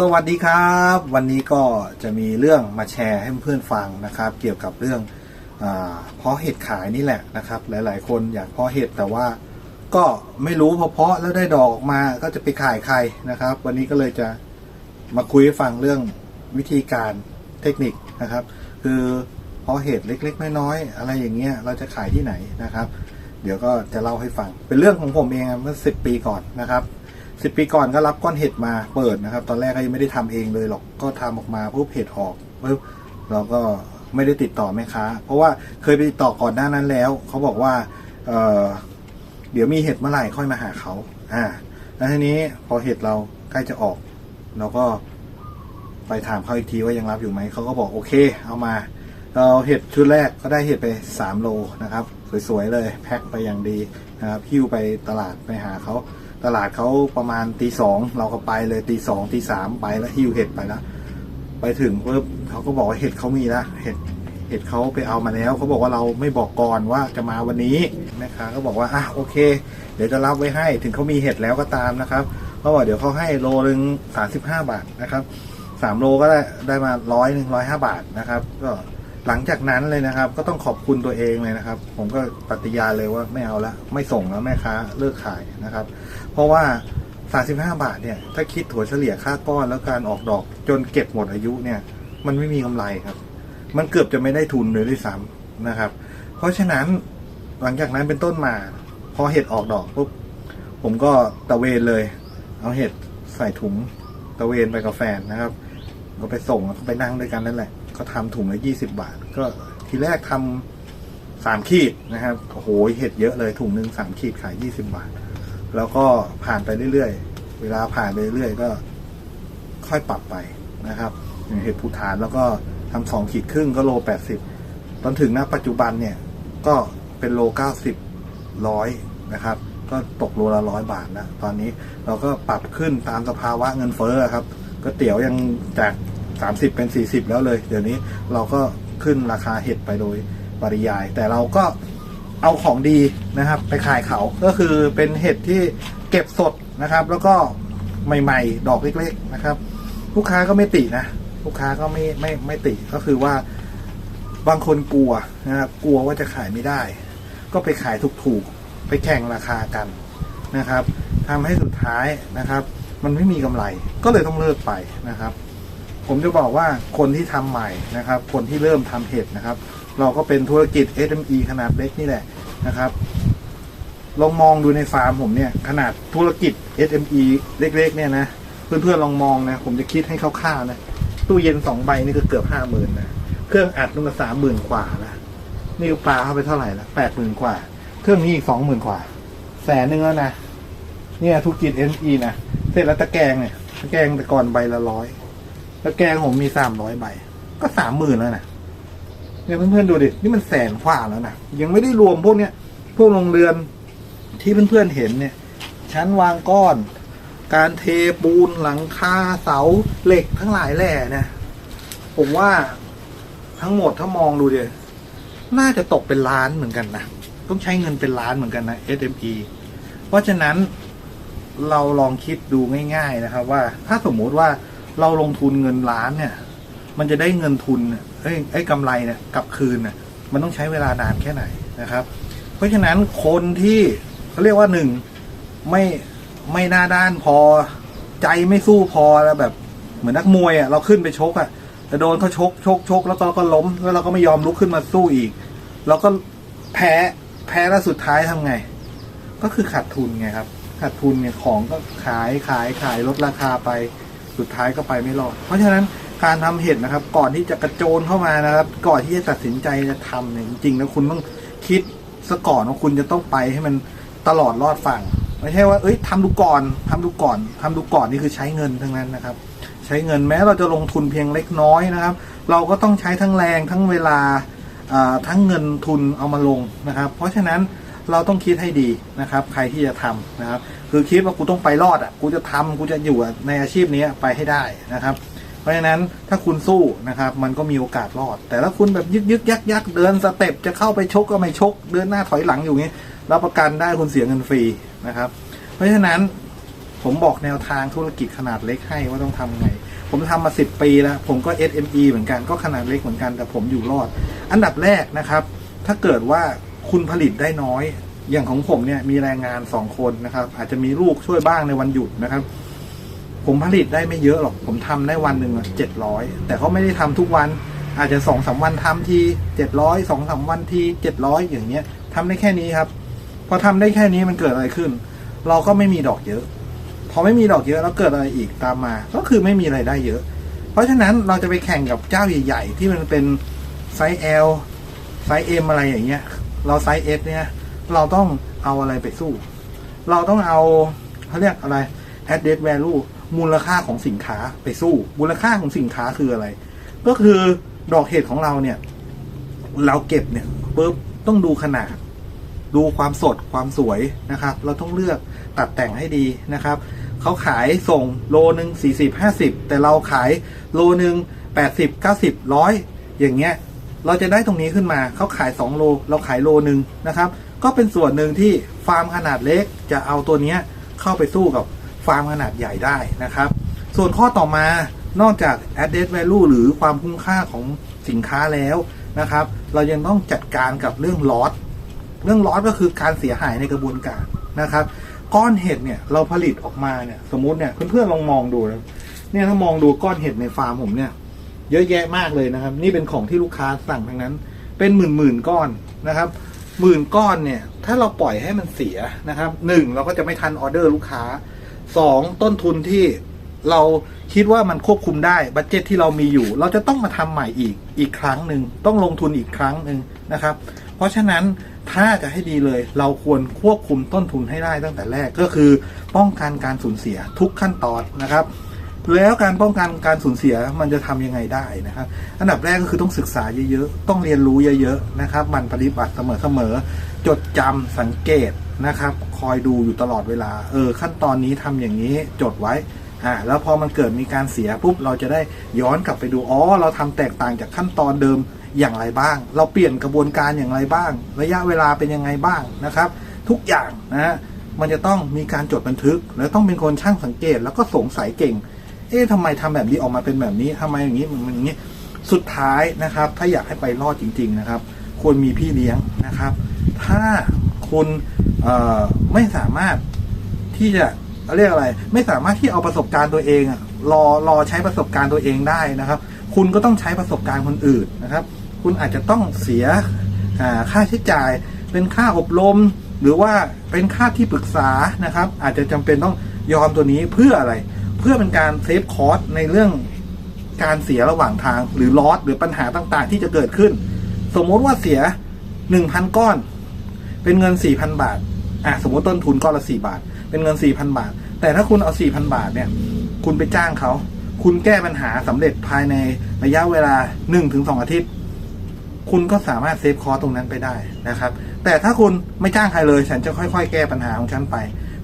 สวัสดีครับ วันนี้ก็จะมีเรื่องมาแชร์ให้เพื่อนฟังนะครับ เกี่ยวกับเรื่องอเพาะเห็ดขายนี่แหละนะครับ หลาย ๆ คนอยากเพาะเห็ดแต่ว่าก็ไม่รู้พอเพาะแล้วได้ดอกออกมาก็จะไปขายใครนะครับ วันนี้ก็เลยจะมาคุยให้ฟังเรื่องวิธีการเทคนิคนะครับ คือเพาะเห็ดเล็ก ๆ น้อยๆอะไรอย่างเงี้ยเราจะขายที่ไหนนะครับ เดี๋ยวก็จะเล่าให้ฟังเป็นเรื่องของผมเองเมื่อสิบปีก่อนนะครับ สิบปีก่อนก็รับก้อนเห็ดมาเปิดนะครับ ตอนแรกก็ยังไม่ได้ทำเองเลยหรอกก็ทำออกมาปุ๊บเห็ดออกปุ๊บเราก็ไม่ได้ติดต่อแม่ค้า เพราะว่าเคยไปติดต่อก่อนหน้านั้นแล้ว เขาบอกว่าเออเดี๋ยวมีเห็ดเมื่อไหร่ค่อยมาหาเขาอ่า แล้วทีนี้พอเห็ดเราใกล้จะออก เราก็ไปถามเขาอีกทีว่ายังรับอยู่ไหม เขาก็บอกโอเค เอามา เราเห็ดชุดแรกก็ได้เห็ดไปสามโลนะครับ สวยๆเลย แพ็คไปอย่างดีนะครับหิ้วไปตลาดไปหาเขา ตลาดเขาประมาณตีสองเราก็ไปเลยตีสองตีสามไปแล้วหิ้วเห็ดไปแล้วไปถึงปุ๊บเขาก็บอกว่าเห็ดเขามีแล้วเห็ดเห็ดเขาไปเอามาแล้วเขาบอกว่าเราไม่บอกก่อนว่าจะมาวันนี้แม่ค้าก็บอกว่าอะโอเค เดี๋ยวจะรับไว้ให้ถึงเขามีเห็ดแล้วก็ตามนะครับเขาบอกเดี๋ยวเขาให้โลหนึ่งสามสิบห้าบาทนะครับสามโลก็ได้ได้มาร้อยหนึ่งร้อยห้าบาทนะครับ ก็หลังจากนั้นเลยนะครับ ก็ต้องขอบคุณตัวเองเลยนะครับ ผมก็ปฏิญาณเลยว่าไม่เอาละไม่ส่งแล้วแม่ค้าเลิกขายนะครับ เพราะว่า 35 บาทเนี่ย ถ้าคิดถั่วเฉลี่ยค่าก้อนแล้วการออกดอกจนเก็บหมดอายุเนี่ย มันไม่มีกำไรครับ มันเกือบจะไม่ได้ทุนเลยด้วยซ้ำนะครับ เพราะฉะนั้นหลังจากนั้นเป็นต้นมา พอเห็ดออกดอกปุ๊บผมก็ตะเวนเลย เอาเห็ดใส่ถุงตะเวนไปกับแฟนนะครับก็ไปส่งแล้วก็ไปนั่งด้วยกันนั่นแหละ ก็ทำถุงละยี่สิบาท ก็ทีแรกทำสามขีดนะครับ โอ้โห เห็ดเยอะเลยถุงหนึ่งสามขีดขายยี่สิบาท แล้วก็ผ่านไปเรื่อยๆ เวลาผ่านไปเรื่อยๆก็ค่อยปรับไปนะครับอย่างเห็ดภูฐานแล้วก็ทำสองขีดครึ่งก็โลแปดสิบตอนถึงณปัจจุบันเนี่ยก็เป็นโลเก้าสิบร้อยนะครับ ก็ตกโลละร้อยบาทนะตอนนี้เราก็ปรับขึ้นตามสภาวะเงินเฟ้อครับก๋วยเตี๋ยวยังจาก30เป็น40แล้วเลย เดี๋ยวนี้เราก็ขึ้นราคาเห็ดไปโดยปริยาย แต่เราก็ เอาของดีนะครับ ไปขายเขาก็คือเป็นเห็ดที่เก็บสดนะครับ แล้วก็ใหม่ๆ ดอกเล็กๆนะครับ ลูกค้าก็ไม่ตินะลูกค้าก็ไม่ไม่ไม่ติก็คือว่าบางคนกลัวนะครับกลัวว่าจะขายไม่ได้ ก็ไปขายถูกๆไปแข่งราคากันนะครับทำให้สุดท้ายนะครับ มันไม่มีกำไรก็เลยต้องเลิกไปนะครับ ผมจะบอกว่าคนที่ทำใหม่นะครับ คนที่เริ่มทำเห็ดนะครับ เราก็เป็นธุรกิจ SME ขนาดเล็กนี่แหละ นะครับลองมองดูในฟาร์มผมเนี่ย ขนาดธุรกิจ SME เล็ก ๆ เนี่ยนะ เพื่อนๆลองมองนะ ผมจะคิดให้คร่าวๆนะตู้เย็นสองใบนี่ก็เกือบห้าหมื่นนะเครื่องอัดนู่นก็สามหมื่นกว่าละนี่ปลาเข้าไปเท่าไหร่ละแปดหมื่นกว่า เครื่องนี้อีกสองหมื่นกว่า แสนหนึงแล้วนะเนี่ยธุรกิจ SME นะเสร็จแล้วตะแกรงเนี่ยตะแกรงแต่ก่อนใบละร้อยตะแกรงผมมีสามร้อยใบ ก็สามหมื่นแล้วนะ เนี่ยเพื่อนๆดูดิ นี่มันแสนกว่าแล้วนะ ยังไม่ได้รวมพวกเนี้ย พวกโรงเรือนที่เพื่อนๆเห็นเนี่ย ชั้นวางก้อน การเทปูนหลังคาเสาเหล็กทั้งหลายแหล่นี่ยผมว่าทั้งหมดถ้ามองดูดิ น่าจะตกเป็นล้านเหมือนกันนะ ต้องใช้เงินเป็นล้านเหมือนกันนะ SME เพราะฉะนั้นเราลองคิดดูง่าย ๆนะครับ ว่าถ้าสมมุติว่าเราลงทุนเงินล้านเนี่ย มันจะได้เงินทุนเนี่ยเอ้ยไอ้กำไรเนี่ยกลับคืนเนี่ยมันต้องใช้เวลานานแค่ไหนนะครับ เพราะฉะนั้นคนที่เขาเรียกว่าหนึ่งไม่ไม่หน้าด้านพอใจไม่สู้พอแล้วแบบเหมือนนักมวยอะเราขึ้นไปชกอะแต่โดนเขาชกชกชกแล้วก็ก็ล้มแล้วเราก็ไม่ยอมลุกขึ้นมาสู้อีกเราก็แพ้แพ้แล้วสุดท้ายทำไง ก็คือขาดทุนไงครับ ขาดทุนเนี่ยของก็ขายขายขายลดราคาไปสุดท้ายก็ไปไม่รอดเพราะฉะนั้น การทำเห็ดนะครับ ก่อนที่จะกระโจนเข้ามานะครับ ก่อนที่จะตัดสินใจจะทำเนี่ยจริงๆแล้วคุณต้องคิดซะก่อนว่าคุณจะต้องไปให้มันตลอดรอดฝั่งไม่ใช่ว่า เอ้ยทำดูก่อนทำดูก่อนทำดูก่อนนี่คือใช้เงินทั้งนั้นนะครับ ใช้เงินแม้เราจะลงทุนเพียงเล็กน้อยนะครับ เราก็ต้องใช้ทั้งแรงทั้งเวลาอ่าทั้งเงินทุนเอามาลงนะครับ เพราะฉะนั้นเราต้องคิดให้ดีนะครับ ใครที่จะทำนะครับ คือคิดว่ากูต้องไปรอดอะกูจะทำกูจะอยู่ในอาชีพนี้ไปให้ได้นะครับ เพราะฉะนั้นถ้าคุณสู้นะครับ มันก็มีโอกาสรอด แต่ถ้าคุณแบบยึกยึกยักยักเดินสเต็ปจะเข้าไปชกก็ไม่ชก เดินหน้าถอยหลังอยู่งี้รับประกันได้คุณเสียเงินฟรีนะครับ เพราะฉะนั้นผมบอกแนวทางธุรกิจขนาดเล็กให้ว่าต้องทำไง ผมทำมาสิบปีแล้ว ผมก็ SME เหมือนกันก็ขนาดเล็กเหมือนกันแต่ผมอยู่รอด อันดับแรกนะครับ ถ้าเกิดว่าคุณผลิตได้น้อย อย่างของผมเนี่ยมีแรงงานสองคนนะครับ อาจจะมีลูกช่วยบ้างในวันหยุดนะครับ ผมผลิตได้ไม่เยอะหรอก ผมทำได้วันหนึ่งเจ็ดร้อยแต่เขาไม่ได้ทำทุกวัน อาจจะสองสามวันทำทีเจ็ดร้อยสองสามวันทีเจ็ดร้อยอย่างเงี้ยทำได้แค่นี้ครับ พอทำได้แค่นี้มันเกิดอะไรขึ้น เราก็ไม่มีดอกเยอะ พอไม่มีดอกเยอะแล้วเกิดอะไรอีกตามมา ก็คือไม่มีไรายได้เยอะ เพราะฉะนั้นเราจะไปแข่งกับเจ้าใหญ่ ๆ ที่มันเป็นไซส์ L ไซส์ M อะไรอย่างเงี้ย เราไซส์ S เนี่ยเราต้องเอาอะไรไปสู้ เราต้องเอาเขาเรียกอะไร added value มูลค่าของสินค้าไปสู้ มูลค่าของสินค้าคืออะไร ก็คือดอกเห็ดของเราเนี่ย เราเก็บเนี่ยปุ๊บต้องดูขนาด ดูความสดความสวยนะครับ เราต้องเลือกตัดแต่งให้ดีนะครับเขาขายส่งโลหนึ่งสี่สิบห้าสิบแต่เราขายโลหนึ่งแปดสิบเก้าสิบร้อยอย่างเงี้ย เราจะได้ตรงนี้ขึ้นมาเขาขายสองโล เราขายโลหนึ่งนะครับ ก็เป็นส่วนหนึ่งที่ฟาร์มขนาดเล็กจะเอาตัวเนี้ยเข้าไปสู้กับ ฟาร์มขนาดใหญ่ได้นะครับ ส่วนข้อต่อมานอกจาก added value หรือความคุ้มค่าของสินค้าแล้วนะครับ เรายังต้องจัดการกับเรื่องลอสเรื่องลอสก็คือการเสียหายในกระบวนการนะครับ ก้อนเห็ดเนี่ยเราผลิตออกมาเนี่ยสมมติเนี่ยเพื่อนๆลองมองดูนะเนี่ยถ้ามองดูก้อนเห็ดในฟาร์มผมเนี่ย เยอะแยะมากเลยนะครับ นี่เป็นของที่ลูกค้าสั่งทั้งนั้น เป็นหมื่นหมื่นๆก้อนนะครับหมื่นก้อนเนี่ย ถ้าเราปล่อยให้มันเสียนะครับหนึ่งเราก็จะไม่ทันออเดอร์ลูกค้า สองต้นทุนที่เราคิดว่ามันควบคุมได้บัตเจตที่เรามีอยู่ เราจะต้องมาทำใหม่อีกอีกครั้งหนึ่งต้องลงทุนอีกครั้งหนึ่งนะครับ เพราะฉะนั้นถ้าจะให้ดีเลย เราควรควบคุมต้นทุนให้ได้ตั้งแต่แรกก็คือ ป้องกันการสูญเสียทุกขั้นตอนนะครับ แล้วการป้องกันการสูญเสียมันจะทำยังไงได้นะครับ อันดับแรกก็คือต้องศึกษาเยอะๆต้องเรียนรู้เยอะๆนะครับ มันปฏิบัติเสมอๆจดจำสังเกต นะครับ คอยดูอยู่ตลอดเวลา เออ ขั้นตอนนี้ทำอย่างนี้จดไว้ อ่า แล้วพอมันเกิดมีการเสียปุ๊บเราจะได้ย้อนกลับไปดู อ๋อ เราทำแตกต่างจากขั้นตอนเดิมอย่างไรบ้าง เราเปลี่ยนกระบวนการอย่างไรบ้าง ระยะเวลาเป็นยังไงบ้างนะครับ ทุกอย่างนะฮะ มันจะต้องมีการจดบันทึก แล้วต้องเป็นคนช่างสังเกต แล้วก็สงสัยเก่ง เอ๊ะทำไมทำแบบนี้ออกมาเป็นแบบนี้ทำไมอย่างนี้มันอย่างนี้ สุดท้ายนะครับ ถ้าอยากให้ไปรอดจริง ๆ นะครับ ควรมีพี่เลี้ยงนะครับ ถ้าคุณ เอ่อไม่สามารถที่จะเรียกอะไร ไม่สามารถที่เอาประสบการณ์ตัวเองอะรอรอใช้ประสบการณ์ตัวเองได้นะครับ คุณก็ต้องใช้ประสบการณ์คนอื่นนะครับ คุณอาจจะต้องเสียค่าใช้จ่าย เป็นค่าอบรม หรือว่าเป็นค่าที่ปรึกษานะครับ อาจจะจำเป็นต้องยอมตัวนี้เพื่ออะไร เพื่อเป็นการเซฟคอสในเรื่องการเสียระหว่างทาง หรือลอสหรือปัญหาต่างๆ ที่จะเกิดขึ้น สมมติว่าเสียหนึ่งพันก้อน เป็นเงินสี่พันบาท อะสมมติต้นทุนก้อนละสี่บาท เป็นเงินสี่พันบาท แต่ถ้าคุณเอาสี่พันบาทเนี่ย คุณไปจ้างเขา คุณแก้ปัญหาสำเร็จภายในระยะเวลาหนึ่งถึงสองอาทิตย์ คุณก็สามารถเซฟคอตรงนั้นไปได้นะครับ แต่ถ้าคุณไม่จ้างใครเลย ฉันจะค่อย ๆ แก้ปัญหาของฉันไป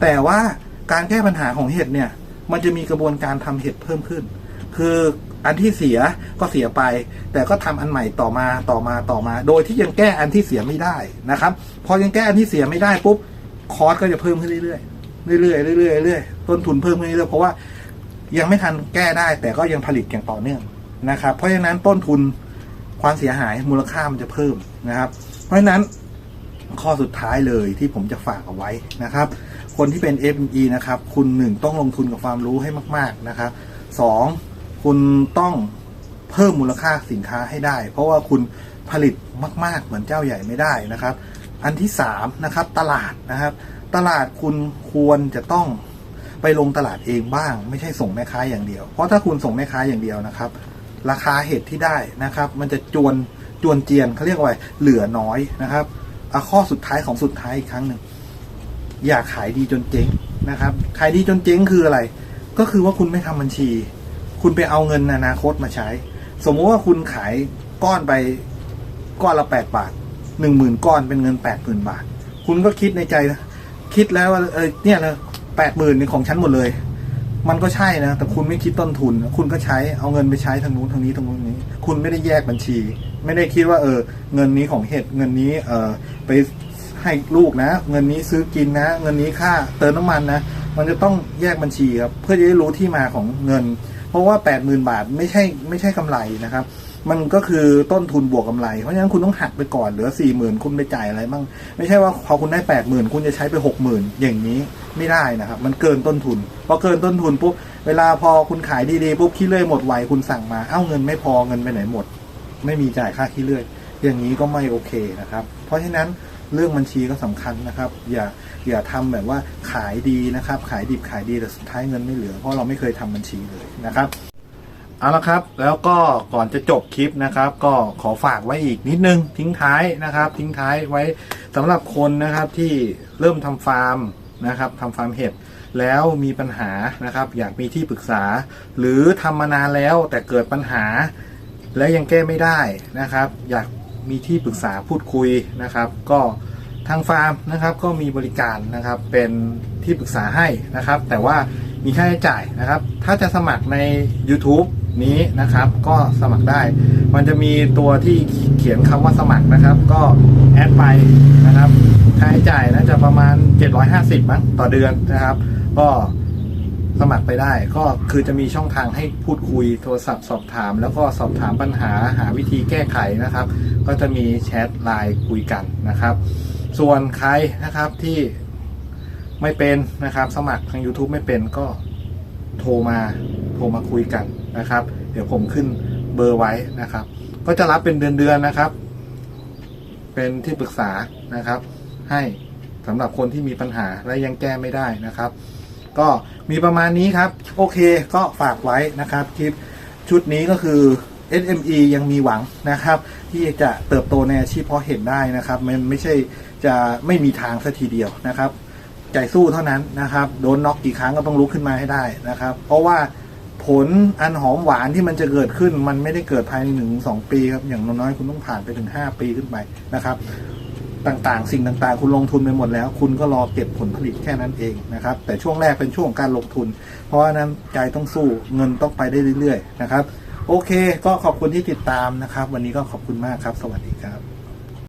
แต่ว่าการแก้ปัญหาของเห็ดเนี่ย มันจะมีกระบวนการทำเห็ดเพิ่มขึ้น คืออันที่เสียก็เสียไป แต่ก็ทำอันใหม่ต่อมาต่อมาต่อมา โดยที่ยังแก้อันที่เสียไม่ได้นะครับ พอยังแก้อันที่เสียไม่ได้ปุ๊บ คอสก็จะเพิ่มขึ้นเรื่อยๆเรื่อยๆเรื่อยๆเรื่อยๆต้นทุนเพิ่มขึ้นเรื่อยๆเพราะว่ายังไม่ทันแก้ได้ แต่ก็ยังผลิตอย่างต่อเนื่องนะครับ เพราะฉะนั้นต้นทุนความเสียหายมูลค่ามันจะเพิ่มนะครับ เพราะฉะนั้นข้อสุดท้ายเลยที่ผมจะฝากเอาไว้นะครับ คนที่เป็น FME นะครับ คุณหนึ่งต้องลงทุนกับความรู้ให้มาก ๆนะครับสองคุณต้องเพิ่มมูลค่าสินค้าให้ได้ เพราะว่าคุณผลิตมาก ๆ เหมือนเจ้าใหญ่ไม่ได้นะครับ อันที่สามนะครับตลาดนะครับ ตลาดคุณควรจะต้องไปลงตลาดเองบ้าง ไม่ใช่ส่งแม่ค้าอย่างเดียว เพราะถ้าคุณส่งแม่ค้าอย่างเดียวนะครับ ราคาเห็ดที่ได้นะครับ มันจะจวนจวนเจียนเขาเรียกว่าเหลือน้อยนะครับอะข้อสุดท้ายของสุดท้ายอีกครั้งหนึ่งอย่าขายดีจนเจ๊งนะครับ ขายดีจนเจ๊งคืออะไร ก็คือว่าคุณไม่ทำบัญชี คุณไปเอาเงินอนาคตมาใช้ สมมุติว่าคุณขายก้อนไปก้อนละแปดบาท หนึ่งหมื่นก้อนเป็นเงินแปดหมื่นบาท คุณก็คิดในใจนะคิดแล้วว่าเออเนี่ยนะแปดหมื่นนี่ของฉันหมดเลย มันก็ใช่นะ แต่คุณไม่คิดต้นทุน คุณก็ใช้เอาเงินไปใช้ทางนู้นทางนี้ทางนู้นนี้ คุณไม่ได้แยกบัญชี ไม่ได้คิดว่าเออ เงินนี้ของเห็ดเงินนี้เออไปให้ลูกนะ เงินนี้ซื้อกินนะ เงินนี้ค่าเติมน้ำมันนะ มันจะต้องแยกบัญชีครับเพื่อจะได้รู้ที่มาของเงิน ราะว่าแปดหมื่นบาทไม่ใช่ไม่ใช่กำไรนะครับ มันก็คือต้นทุนบวกกำไร เพราะฉะนั้นคุณต้องหักไปก่อนเหลือสี่หมื่นคุณไปจ่ายอะไรบ้างไม่ใช่ว่าพอคุณได้แปดหมื่นคุณจะใช้ไปหกหมื่นอย่างนี้ไม่ได้นะครับ มันเกินต้นทุนพอเกินต้นทุนปุ๊บเวลาพอคุณขายดีๆปุ๊บขี้เลื่อยหมดไวคุณสั่งมาเอ้าเงินไม่พอเงินไปไหนหมด ไม่มีจ่ายค่าขี้เลื่อยอย่างนี้ก็ไม่โอเคนะครับ เพราะฉะนั้นเรื่องบัญชีก็สำคัญนะครับ อย่า อย่าทำแบบว่าขายดีนะครับ ขายดิบขายดีแต่สุดท้ายเงินไม่เหลือ เพราะเราไม่เคยทำบัญชีเลยนะครับเอาละครับแล้วก็ก่อนจะจบคลิปนะครับ ก็ขอฝากไว้อีกนิดนึงทิ้งท้ายนะครับ ทิ้งท้ายไว้สำหรับคนนะครับที่เริ่มทำฟาร์มนะครับทำฟาร์มเห็ดแล้วมีปัญหานะครับ อยากมีที่ปรึกษา หรือทำมานานแล้วแต่เกิดปัญหา แล้วยังแก้ไม่ได้นะครับ อยากมีที่ปรึกษาพูดคุยนะครับ ก็ ทางฟาร์มนะครับก็มีบริการนะครับเป็นที่ปรึกษาให้นะครับ แต่ว่ามีค่าใช้จ่ายนะครับ ถ้าจะสมัครใน YouTube นี้นะครับก็สมัครได้ มันจะมีตัวที่เขียนคำว่าสมัครนะครับ ก็แอดไปนะครับ ค่าใช้จ่ายน่าจะประมาณ 750มั้งต่อเดือนนะครับ ก็สมัครไปได้ก็คือจะมีช่องทางให้พูดคุยโทรศัพท์สอบถาม แล้วก็สอบถามปัญหาหาวิธีแก้ไขนะครับ ก็จะมีแชทไลน์คุยกันนะครับ ส่วนใครนะครับที่ไม่เป็นนะครับ สมัครทาง YouTube ไม่เป็นก็โทรมาโทรมาคุยกันนะครับ เดี๋ยวผมขึ้นเบอร์ไว้นะครับ ก็จะรับเป็นเดือนๆนะครับ เป็นที่ปรึกษานะครับ ให้สำหรับคนที่มีปัญหาและยังแก้ไม่ได้นะครับ ก็มีประมาณนี้ครับ โอเคก็ฝากไว้นะครับ คลิปชุดนี้ก็คือ SME ยังมีหวังนะครับ ที่จะเติบโตในอาชีพเพราะเห็ดได้นะครับ มันไม่ใช่ จะไม่มีทางสัทีเดียวนะครับ ใจสู้เท่านั้นนะครับ โดนน็อกกี่ครั้งก็ต้องลุกขึ้นมาให้ได้นะครับ เพราะว่าผลอันหอมหวานที่มันจะเกิดขึ้น มันไม่ได้เกิดภายในหนึ่งสองปีครับอย่างน้อยๆคุณต้องผ่านไปถึงห้าปีขึ้นไปนะครับ ต่างๆ สิ่งต่างๆ คุณลงทุนไปหมดแล้ว คุณก็รอเก็บผลผลิตแค่นั้นเองนะครับ แต่ช่วงแรกเป็นช่วงการลงทุน เพราะว่านั้นใจต้องสู้เงินต้องไปได้เรื่อย ๆ นะครับ โอเค ก็ขอบคุณที่ติดตามนะครับ วันนี้ก็ขอบคุณมากครับ สวัสดีครับ